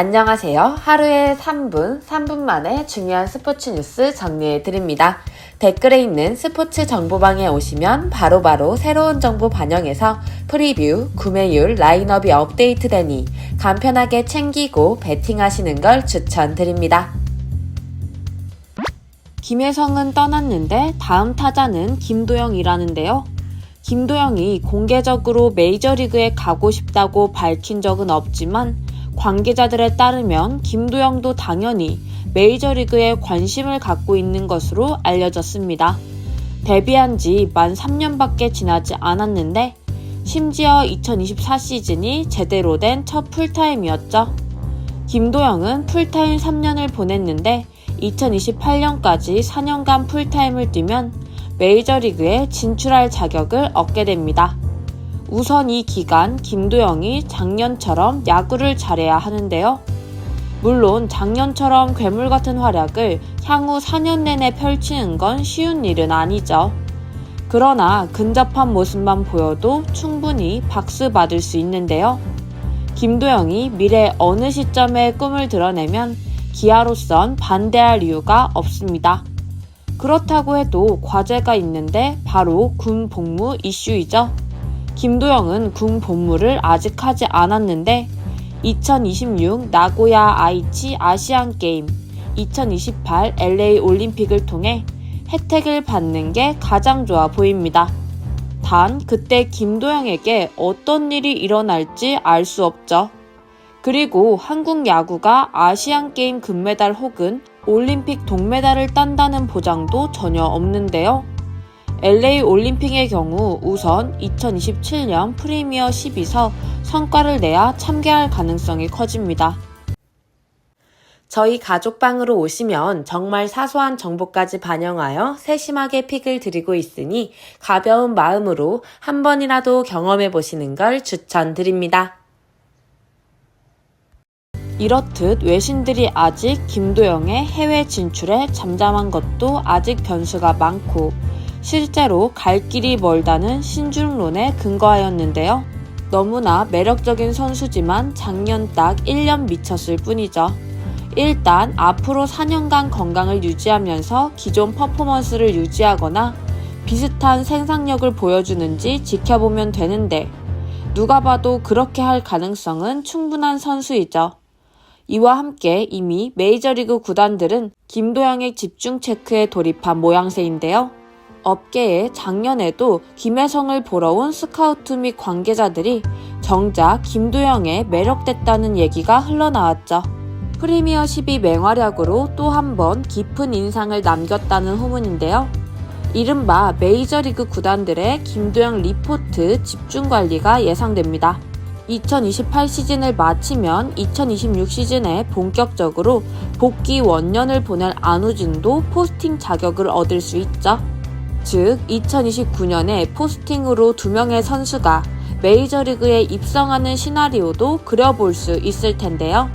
안녕하세요. 하루에 3분, 3분 만에 중요한 스포츠 뉴스 정리해 드립니다. 댓글에 있는 스포츠 정보방에 오시면 바로 바로 새로운 정보 반영해서 프리뷰, 구매율, 라인업이 업데이트되니 간편하게 챙기고 베팅하시는 걸 추천드립니다. 김혜성은 떠났는데 다음 타자는 김도영이라는데요. 김도영이 공개적으로 메이저리그에 가고 싶다고 밝힌 적은 없지만 관계자들에 따르면 김도영도 당연히 메이저리그에 관심을 갖고 있는 것으로 알려졌습니다. 데뷔한 지 만 3년밖에 지나지 않았는데 심지어 2024 시즌이 제대로 된 첫 풀타임이었죠. 김도영은 풀타임 3년을 보냈는데 2028년까지 4년간 풀타임을 뛰면 메이저리그에 진출할 자격을 얻게 됩니다. 우선 이 기간 김도영이 작년처럼 야구를 잘해야 하는데요. 물론 작년처럼 괴물 같은 활약을 향후 4년 내내 펼치는 건 쉬운 일은 아니죠. 그러나 근접한 모습만 보여도 충분히 박수 받을 수 있는데요. 김도영이 미래 어느 시점에 꿈을 드러내면 기아로선 반대할 이유가 없습니다. 그렇다고 해도 과제가 있는데 바로 군 복무 이슈이죠. 김도영은 군 복무를 아직 하지 않았는데 2026 나고야 아이치 아시안 게임, 2028 LA 올림픽을 통해 혜택을 받는 게 가장 좋아 보입니다. 단 그때 김도영에게 어떤 일이 일어날지 알 수 없죠. 그리고 한국 야구가 아시안 게임 금메달 혹은 올림픽 동메달을 딴다는 보장도 전혀 없는데요. LA 올림픽의 경우 우선 2027년 프리미어 10에서 성과를 내야 참가할 가능성이 커집니다. 저희 가족방으로 오시면 정말 사소한 정보까지 반영하여 세심하게 픽을 드리고 있으니 가벼운 마음으로 한 번이라도 경험해 보시는 걸 추천드립니다. 이렇듯 외신들이 아직 김도영의 해외 진출에 잠잠한 것도 아직 변수가 많고 실제로 갈 길이 멀다는 신중론에 근거하였는데요. 너무나 매력적인 선수지만 작년 딱 1년 미쳤을 뿐이죠. 일단 앞으로 4년간 건강을 유지하면서 기존 퍼포먼스를 유지하거나 비슷한 생산력을 보여주는지 지켜보면 되는데 누가 봐도 그렇게 할 가능성은 충분한 선수이죠. 이와 함께 이미 메이저리그 구단들은 김도영의 집중 체크에 돌입한 모양새인데요. 업계에 작년에도 김혜성을 보러 온 스카우트 및 관계자들이 정작 김도영에 매력됐다는 얘기가 흘러나왔죠. 프리미어 12 맹활약으로 또 한 번 깊은 인상을 남겼다는 후문인데요. 이른바 메이저리그 구단들의 김도영 리포트 집중 관리가 예상됩니다. 2028 시즌을 마치면 2026 시즌에 본격적으로 복귀 원년을 보낼 안우진도 포스팅 자격을 얻을 수 있죠. 즉, 2029년에 포스팅으로 두 명의 선수가 메이저리그에 입성하는 시나리오도 그려볼 수 있을 텐데요.